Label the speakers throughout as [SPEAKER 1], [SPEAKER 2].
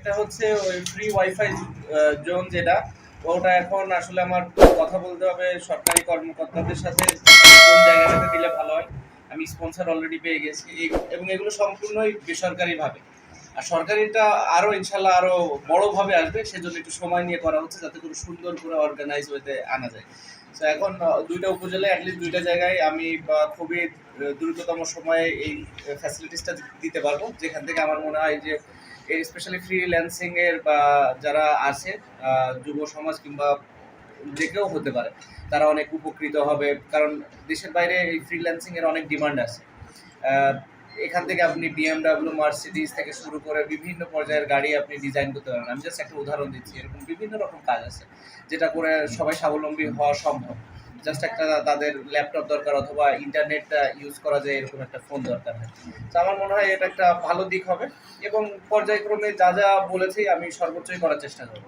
[SPEAKER 1] একটা হচ্ছে ওই ফ্রি ওয়াইফাই জোন যেটা, ওটা এখন আসলে আমার কথা বলতে হবে সরকারি কর্মকর্তাদের সাথে, কোন জায়গাটাতে দিলে ভালো হয়। আমি স্পন্সর অলরেডি পেয়ে গেছি। এবং এগুলো সম্পূর্ণই বেসরকারিভাবে। আর সরকারিটা আরও ইনশাল্লাহ আরও বড়োভাবে আসবে, সেজন্য একটু সময় নিয়ে করা হচ্ছে যাতে করে সুন্দর করে অর্গানাইজ হতে আনা যায়। তো এখন দুইটা উপজেলায় অ্যাটলিস্ট দুইটা জায়গায় আমি খুবই দ্রুততম সময়ে এই ফ্যাসিলিটিসটা দিতে পারব। যেখান থেকে আমার মনে হয় যে স্পেশালি ফ্রিল্যান্সিং এর বা যারা আছে যুব সমাজ কিংবা যে কেউ হতে পারে, তারা অনেক উপকৃত হবে। কারণ দেশের বাইরে এই ফ্রিল্যান্সিং এর অনেক ডিমান্ড আছে। এখান থেকে আপনি বিএমডাব্লিউ মার্সিডিজ থেকে শুরু করে বিভিন্ন পর্যায়ের গাড়ি আপনি ডিজাইন করতে পারেন। আমি জাস্ট একটা উদাহরণ দিচ্ছি, এরকম বিভিন্ন রকম কাজ আছে, যেটা করে সবাই স্বাবলম্বী হওয়া সম্ভব। জাস্ট একটা তাদের ল্যাপটপ দরকার অথবা ইন্টারনেটটা ইউজ করা যায় এরকম একটা ফোন দরকার হয়। তো আমার মনে হয় এটা একটা ভালো দিক হবে এবং পর্যায়ক্রমে যা যা বলেছি আমি সর্বোচ্চই করার চেষ্টা করব।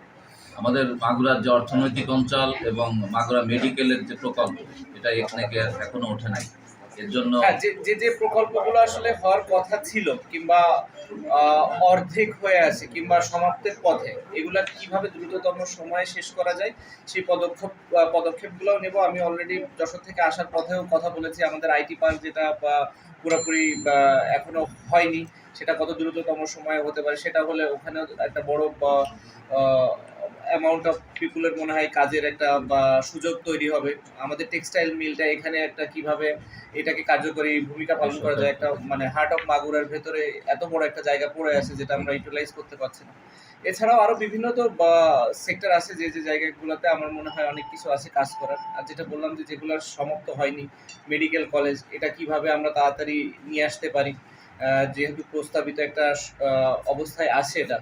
[SPEAKER 2] আমাদের মাগুরার যে অর্থনৈতিক অঞ্চল এবং মাগুরা মেডিকেলের যে প্রকল্প এটা এখানে এখনও ওঠে নাই। এর জন্য
[SPEAKER 1] হ্যাঁ যে যে প্রকল্পগুলো আসলে হওয়ার কথা ছিল কিংবা অর্ধেক হয়ে আছে কিংবা সমাপ্তের পথে, এগুলা কীভাবে দ্রুততম সময়ে শেষ করা যায়, সেই পদক্ষেপ পদক্ষেপগুলোও নেব। আমি অলরেডি যশোর থেকে আসার পথেও কথা বলেছি, আমাদের আইটি পার্ক যেটা পুরোপুরি এখনও হয়নি, সেটা কত দ্রুততম সময়ে হতে পারে, সেটা হলে ওখানেও একটা বড় অ্যামাউন্ট অফ পিপুলের মনে হয় কাজের একটা, বা সুযোগ তৈরি হবে। আমাদের টেক্সটাইল মিলটা এখানে একটা কীভাবে এটাকে কার্যকরী ভূমিকা পালন করা যায়, একটা মানে হার্ট অফ মাগুরার ভেতরে এত বড় একটা জায়গা পড়ে আছে যেটা আমরা ইউটিলাইজ করতে পারছি না। এছাড়াও আরও বিভিন্ন তো সেক্টর আছে যে যে জায়গাগুলোতে আমার মনে হয় অনেক কিছু আছে কাজ করার। আর যেটা বললাম যে যেগুলোর সমাপ্ত হয়নি মেডিকেল কলেজ এটা কীভাবে আমরা তাড়াতাড়ি নিয়ে আসতে পারি? যেহেতু প্রস্তাবিত একটা অবস্থায় আছে এটা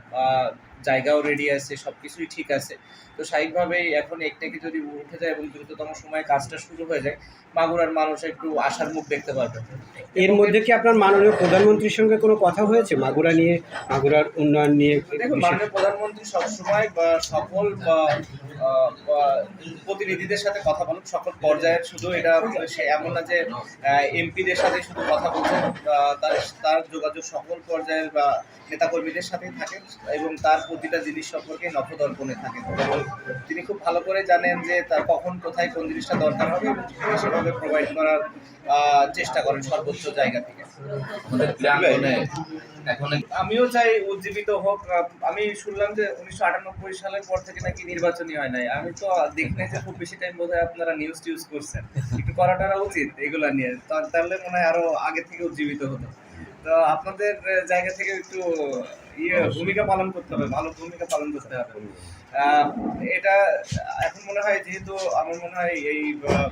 [SPEAKER 1] জায়গাও রেডি আছে সব কিছুই ঠিক আছে। তো স্বাভাবিকভাবেই এখন একটাকে যদি উঠে যায় এবং দ্রুততম সময়ে কাজটা শুরু হয়ে যায় মাগুরার মানুষ একটু আশার মুখ দেখতে পারবে।
[SPEAKER 3] এর মধ্যে কি আপনার মাননীয় প্রধানমন্ত্রীর সঙ্গে কোনো কথা হয়েছে? মাগুরা নিয়ে মাগুরার উন্নয়ন নিয়ে
[SPEAKER 1] দেখুন মাননীয় প্রধানমন্ত্রী সবসময় বা সকল প্রতিনিধিদের সাথে কথা বলেন সকল পর্যায়ের শুধু এটা সে এমন না যে এমপিদের সাথে শুধু কথা বলছেন তার তার যোগাযোগ সকল পর্যায়ের বা নেতাকর্মীদের সাথেই থাকেন এবং তার প্রতিটা জিনিস সম্পর্কে নখদর্পণে থাকেন তিনি খুব ভালো করে জানেন যে তার কখন কোথায় কোন জিনিসটা দরকার হবে এবং সেভাবে প্রোভাইড করার চেষ্টা করেন সর্বোচ্চ জায়গা থেকে।
[SPEAKER 2] এখন
[SPEAKER 1] আমিও চাই উজ্জীবিত হোক। আমি শুনলাম যে উনিশশো আটানব্বই সালের পর থেকে নাকি নির্বাচনই হয় নাই। আমি তো দেখি যে খুব বেশি টাইম বোধহয় আপনারা নিউজ টিউজ করছেন। একটু করাটা উচিত এগুলা নিয়ে। তাহলে মনে হয় আরও আগে থেকে উজ্জীবিত হতো তো আপনাদের জায়গা থেকে একটু ভূমিকা পালন করতে হবে ভালো ভূমিকা পালন করতে হবে। এটা এখন মনে হয় যেহেতু আমার মনে হয় এই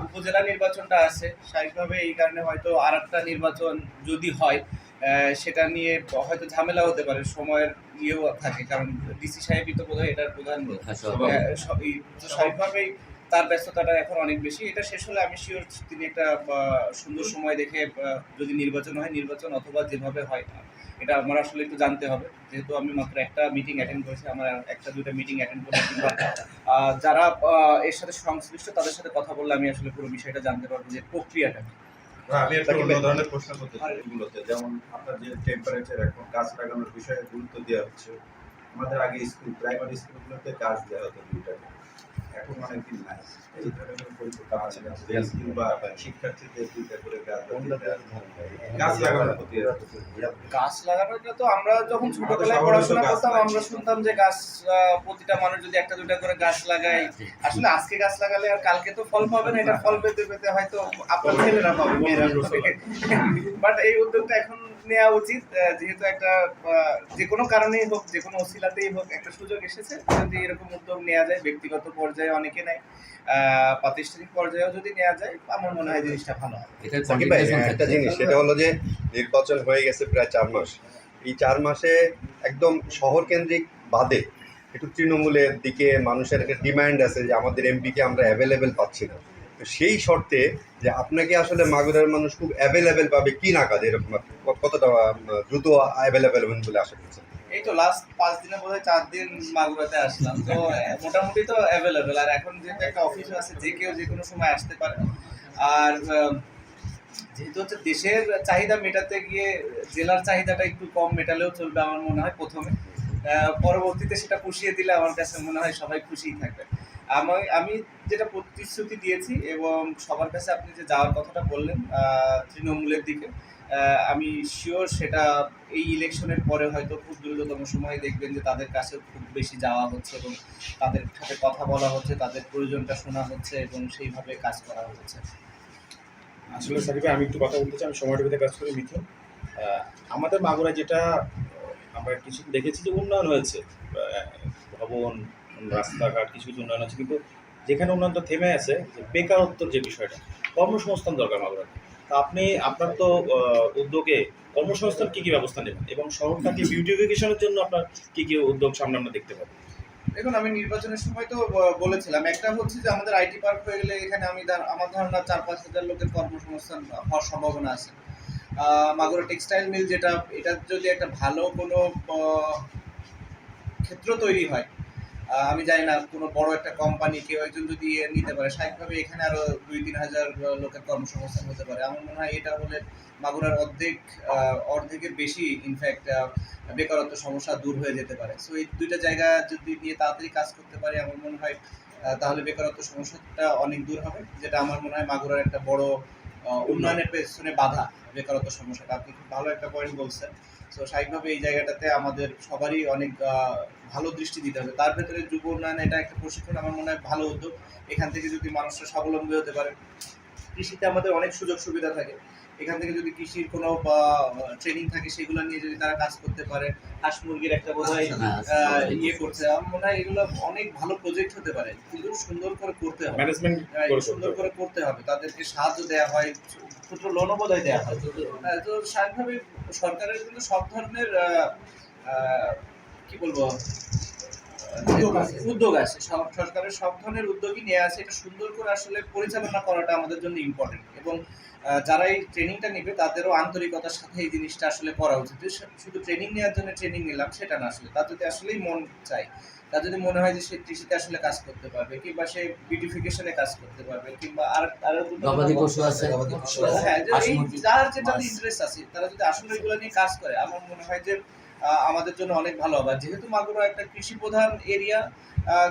[SPEAKER 1] উপজেলা নির্বাচনটা আছে স্বাভাবিকভাবে এই কারণে হয়তো আর একটা নির্বাচন যদি হয় সেটা নিয়ে হয়তো ঝামেলা হতে পারে সময়ের ইয়েও থাকে কারণ ডিসি সাহেবই তো বোধহয় এটার প্রধান।
[SPEAKER 2] হ্যাঁ,
[SPEAKER 1] স্বাভাবিকভাবেই তার ব্যস্ততাটা এখন অনেক বেশি। এটা শেষ হলে আমি শিওর তিনি একটা সুন্দর সময় দেখে যদি নির্বাচন হয় নির্বাচন অথবা যেভাবে হয় এটা আমার আসলে একটু জানতে হবে। যেহেতু আমি মাত্র একটা মিটিং অ্যাটেন্ড করেছি আমার একটা দুটো মিটিং অ্যাটেন্ড করেছি কিংবা যারা এর সাথে সংশ্লিষ্ট তাদের সাথে কথা বললে আমি আসলে পুরো বিষয়টা জানতে পারব যে প্রক্রিয়াটা
[SPEAKER 4] আমি একটা অন্য ধরনের প্রশ্ন করতে চাই এগুলোতে। যেমন আপনার যে টেম্পারেচার এখন গাছ লাগানোর বিষয়ে গুরুত্ব দেওয়া হচ্ছে। আমাদের আগে স্কুল প্রাইমারি স্কুলগুলোতে গাছ দেওয়া হতো দুইটাকে এখন অনেকদিন নাই এই ধরনের পরিকল্পনা আছে না যে স্কুল বা শিক্ষার্থীদের দুইটা করে গাছ লাগানোর প্রতি
[SPEAKER 1] গাছ লাগানোটা তো আমরা যখন ছোটবেলায় পড়াশোনা করতাম আমরা শুনতাম যে গাছ প্রতিটা মানুষ যদি একটা দুটা করে গাছ লাগায় আসলে আজকে গাছ লাগালে আর কালকে তো ফল পাবে না এটা ফল পেতে পেতে হয়তো আপনার ছেলেরা পাবে মেয়েরা বাট এই উদ্যোগটা এখন নেওয়া উচিত যেহেতু একটা যে কোনো কারণেই হোক যে কোনো অসিলাতেই হোক একটা সুযোগ এসেছে যদি এরকম উদ্যোগ নেওয়া যায় ব্যক্তিগত পর্যায়ে অনেকে নেয় প্রাতিষ্ঠানিক পর্যায়েও যদি নেওয়া যায় আমার মনে হয় জিনিসটা ভালো
[SPEAKER 5] ভাই একটা জিনিস সেটা হলো যে নির্বাচন হয়ে গেছে প্রায় চার মাস। এই চার মাসে একদম শহর কেন্দ্রিক বাদে একটু তৃণমূলের দিকে মানুষের একটা ডিমান্ড আছে যে আমাদের এমপিকে আমরা অ্যাভেলেবেল পাচ্ছি না। সেই শর্তে যে আপনাকে আসলে মাগুরার মানুষ খুব অ্যাভেলেবেল পাবে কি না কাজ এরকম কতটা দ্রুত অ্যাভেলেবেল হবেন বলে আশা করছেন?
[SPEAKER 1] এই তো লাস্ট পাঁচ দিনে বোধহয় চার দিন মাগুরাতে আসলাম। তো মোটামুটি তো অ্যাভেলেবেল আর এখন যেহেতু একটা অফিস আছে যে কেউ যে কোনো সময় আসতে পারে। আর যেহেতু হচ্ছে দেশের চাহিদা মেটাতে গিয়ে জেলার চাহিদাটা একটু কম মেটালেও চলবে আমার মনে হয় প্রথমে। পরবর্তীতে সেটা পুষিয়ে দিলে আমার কাছে মনে হয় সবাই খুশিই থাকবে। আমি আমি যেটা প্রতিশ্রুতি দিয়েছি এবং সবার কাছে আপনি যে যাওয়ার কথাটা বললেন তৃণমূলের দিকে আমি শিওর সেটা এই ইলেকশনের পরে হয়তো খুব দ্রুততম সময়ে দেখবেন যে তাদের কাছে খুব বেশি যাওয়া হচ্ছে এবং তাদের সাথে কথা বলা হচ্ছে, তাদের প্রয়োজনটা শোনা হচ্ছে এবং সেইভাবে কাজ করা হচ্ছে।
[SPEAKER 6] আসলে সাকিবে আমি একটু কথা বলতে চাই, আমি সময় টিভিতে কাজ করি মিথুন। আমাদের মাগুরা যেটা আমরা কিছু দেখেছি যে উন্নয়ন হয়েছে। ভবন রাস্তাঘাট, কিছু কিছু উন্নয়ন আছে। কিন্তু যেখানে উন্নয়নটা থেমে আছে, যে বেকারত্বর যে বিষয়টা, কর্মসংস্থান দরকার মাগুরাতে তা আপনি, আপনার তো উদ্যোগে কর্মসংস্থান কী কী ব্যবস্থা নেবেন? এবং শহরটাকে বিউটিফিকেশনের জন্য আপনার কী কী উদ্যোগ সামনে আমরা দেখতে পাবো?
[SPEAKER 1] দেখুন, আমি নির্বাচনের সময় তো বলেছিলাম, একটা হচ্ছে যে আমাদের আইটি পার্ক হয়ে গেলে এখানে আমি আমার ধারণা চার পাঁচ হাজার লোকের কর্মসংস্থান হওয়ার সম্ভাবনা আছে। মাগুরা টেক্সটাইল মিল যেটা, এটা যদি একটা ভালো কোনো ক্ষেত্র তৈরি হয় আমি জানি না, কোনো বড় একটা কোম্পানি কেউ একজন যদি নিতে পারে, স্বাভাবিকভাবে এখানে আরও দুই তিন হাজার লোকের কর্মসংস্থান হতে পারে। আমার মনে হয় এটা হলে মাগুরার অর্ধেক অর্ধেকের বেশি ইনফ্যাক্ট বেকারত্ব সমস্যা দূর হয়ে যেতে পারে। সো এই দুইটা জায়গা যদি নিয়ে তাড়াতাড়ি কাজ করতে পারে, আমার মনে হয় তাহলে বেকারত্ব সমস্যাটা অনেক দূর হবে, যেটা আমার মনে হয় মাগুরার একটা বড় উন্নয়নের পেছনে বাধা, বেকারত্ব সমস্যাটা আপনি খুব ভালো একটা পয়েন্ট বলছেন। তো স্বাভাবিকভাবে এই জায়গাটাতে আমাদের সবারই অনেক ভালো দৃষ্টি দিতে হবে। তার ভেতরে যুব উন্নয়ন এটা একটা প্রশিক্ষণ আমার মনে হয় ভালো উদ্যোগ। এখান থেকে যদি মানুষরা স্বাবলম্বী হতে পারে, কৃষিতে আমাদের অনেক সুযোগ সুবিধা থাকে। এখান থেকে যদি কৃষির কোনো ট্রেনিং থাকে সেগুলো নিয়ে যদি তারা কাজ করতে পারে হাঁস মুরগির একটা বোধ হয় ইয়ে করছে আমার মনে হয় এগুলো অনেক ভালো প্রজেক্ট হতে পারে কিন্তু সুন্দর করে করতে হবে।
[SPEAKER 6] ম্যানেজমেন্ট
[SPEAKER 1] হ্যাঁ,
[SPEAKER 6] করে
[SPEAKER 1] সুন্দর করে করতে হবে। তাদেরকে সাহায্য দেওয়া হয় ছোট লোনও বোধহয় দেওয়া হয়। হ্যাঁ, তো স্বাভাবিকভাবে সরকারের কিন্তু সব ধরনের কি বলব উদ্যোগ আছে উদ্যোগ আছে। সরকারের সব ধরনের উদ্যোগই নিয়ে আছে। এটা সুন্দর করে আসলে পরিচালনা করাটা আমাদের জন্য ইম্পর্টেন্ট এবং যারা এই ট্রেনিংটা নেবে তাদেরও আন্তরিকতার সাথে এই জিনিসটা আসলে করা উচিত। শুধু ট্রেনিং নেওয়ার জন্য ট্রেনিং নিলাম সেটা না আসলে। তার যদি আসলেই মন চায়। তার যদি মনে হয় যে সে কৃষিতে আসলে কাজ করতে পারবে কিংবা সে বিউটিফিকেশনে কাজ করতে পারবে কিংবা আর আর
[SPEAKER 7] গবাদি পশু আছে
[SPEAKER 1] হ্যাঁ যে
[SPEAKER 7] হাঁস
[SPEAKER 1] এই
[SPEAKER 7] মুরগি,
[SPEAKER 1] যার
[SPEAKER 7] মাছ।
[SPEAKER 1] ইন্টারেস্ট আছে তারা যদি আসলে এগুলো নিয়ে কাজ করে আমার মনে হয় যে আমাদের জন্য অনেক ভালো হবে। যেহেতু মাগুরা একটা কৃষি প্রধান এরিয়া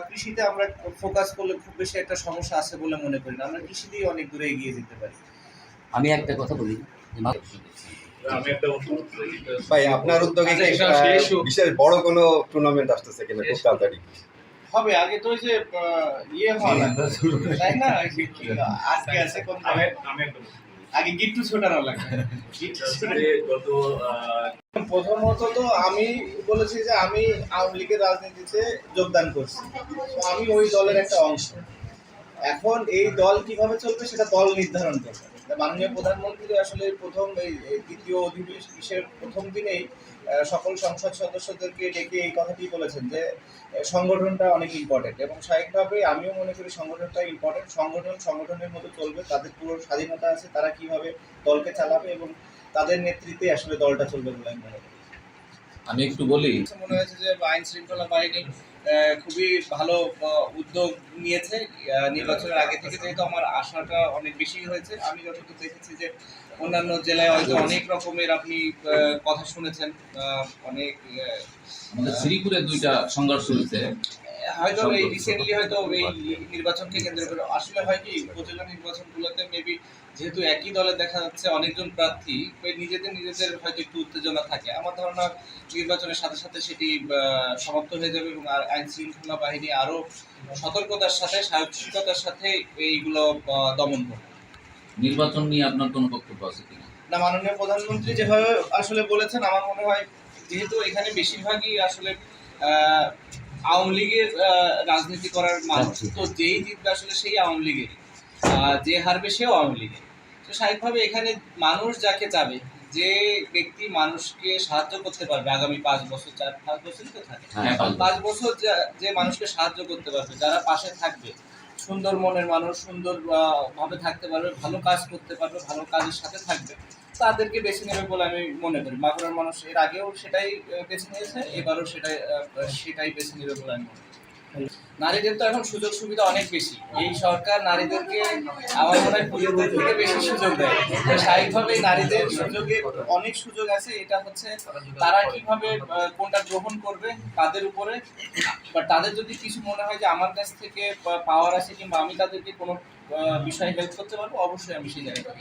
[SPEAKER 1] কৃষিতে আমরা ফোকাস করলে খুব বেশি একটা সমস্যা আছে বলে মনে করি না। আমরা কৃষি দিয়ে অনেক দূরে এগিয়ে যেতে পারি।
[SPEAKER 7] আমি একটা কথা বলি।
[SPEAKER 6] আমি
[SPEAKER 5] ভাই আপনার উদ্যোগে
[SPEAKER 1] আচ্ছা।
[SPEAKER 5] বিশেষ বড় কোনো টুর্নামেন্ট আসতেছে কিনা খুব তাড়াতাড়ি?
[SPEAKER 1] হবে আগে তো ওই যে ইয়ে লাগবে তাই না? আজকে আছে কোন আগে গিট্টু ছোটানো লাগবে প্রথমত তো আমি বলেছি যে আমি আওয়ামী লীগের রাজনীতিতে যোগদান করছি। তো আমি ওই দলের একটা অংশ। এখন এই দল কীভাবে চলবে সেটা দল নির্ধারণ করবে। মাননীয় প্রধানমন্ত্রী আসলে প্রথম এই দ্বিতীয় অধিবেশনের প্রথম দিনেই সকল সংসদ সদস্যদেরকে ডেকে এই কথাটি বলেছেন যে সংগঠনটা অনেক ইম্পর্টেন্ট এবং স্বাভাবিকভাবে আমিও মনে করি সংগঠনটা ইম্পর্টেন্ট সংগঠন সংগঠনের মতো চলবে তাদের পুরো স্বাধীনতা আছে তারা কীভাবে দলকে চালাবে এবং তাদের নেতৃত্বে আসলে দলটা চলবে বলে আমি মনে করি।
[SPEAKER 2] আমি একটু বলি
[SPEAKER 1] মনে হয়েছে যে আইন শৃঙ্খলা বাহিনী খুবই ভালো উদ্যোগ নিয়েছে নির্বাচনের আগে থেকে যেহেতু আমার আশাটা অনেক বেশি হয়েছে আমি যতটুকু দেখেছি যে অন্যান্য জেলায় হয়তো অনেক রকমের আপনি কথা শুনেছেন অনেক
[SPEAKER 2] আমাদের শ্রীপুরে দুইটা সংঘর্ষ হয়েছে।
[SPEAKER 1] হয়তো এই রিসেন্টলি হয়তো এই নির্বাচনকে কেন্দ্র করে। আসলে হয় কি উপজেলা নির্বাচনগুলোতে মেবি যেহেতু একই দলে দেখা যাচ্ছে অনেকজন প্রার্থী ওই নিজেদের নিজেদের হয়তো একটু উত্তেজনা থাকে। আমার ধারণা নির্বাচনের সাথে সাথে সেটি সমাপ্ত হয়ে যাবে এবং আর আইন শৃঙ্খলা বাহিনী আরও সতর্কতার সাথে সাহসিকতার সাথে এইগুলো দমন করবে।
[SPEAKER 2] নির্বাচন নিয়ে আপনার কোনো বক্তব্য আছে কিনা?
[SPEAKER 1] না মাননীয় প্রধানমন্ত্রী যেভাবে আসলে বলেছেন আমার মনে হয় যেহেতু এখানে বেশিরভাগই আসলে আওয়ামী লীগের রাজনীতি করার মানুষ। তো যেই জিতবে আসলে সেই আওয়ামী লীগের যে হারবে সেও আওয়ামী লীগের। তো স্বাভাবিকভাবে এখানে মানুষ যাকে চাবে যে ব্যক্তি মানুষকে সাহায্য করতে পারবে আগামী পাঁচ বছর চার পাঁচ বছরই তো থাকে।
[SPEAKER 7] হ্যাঁ, পাঁচ
[SPEAKER 1] বছর। যে মানুষকে সাহায্য করতে পারবে যারা পাশে থাকবে সুন্দর মনের মানুষ সুন্দর ভাবে থাকতে পারবে ভালো কাজ করতে পারবে ভালো কাজের সাথে থাকবে। তাদেরকে বেছে নেবে বলে আমি মনে করি। মাগুরার মানুষ এর আগেও সেটাই বেছে নিয়েছে, এবারও সেটাই সেটাই বেছে নেবে বলে আমি নারীদের তো এখন সুযোগ সুবিধা অনেক বেশি। এই সরকার নারীদেরকে আমার মনে হয় পুরুষদের থেকে বেশি সুযোগ দেয়। স্বাভাবিকভাবে নারীদের সুযোগে অনেক সুযোগ আছে, এটা হচ্ছে তারা কীভাবে কোনটা গ্রহণ করবে তাদের উপরে। বা তাদের যদি কিছু মনে হয় যে আমার কাছ থেকে পাওয়ার আছে কিংবা আমি তাদেরকে কোনো বিষয়ে হেল্প করতে পারব, অবশ্যই আমি সেই জায়গায়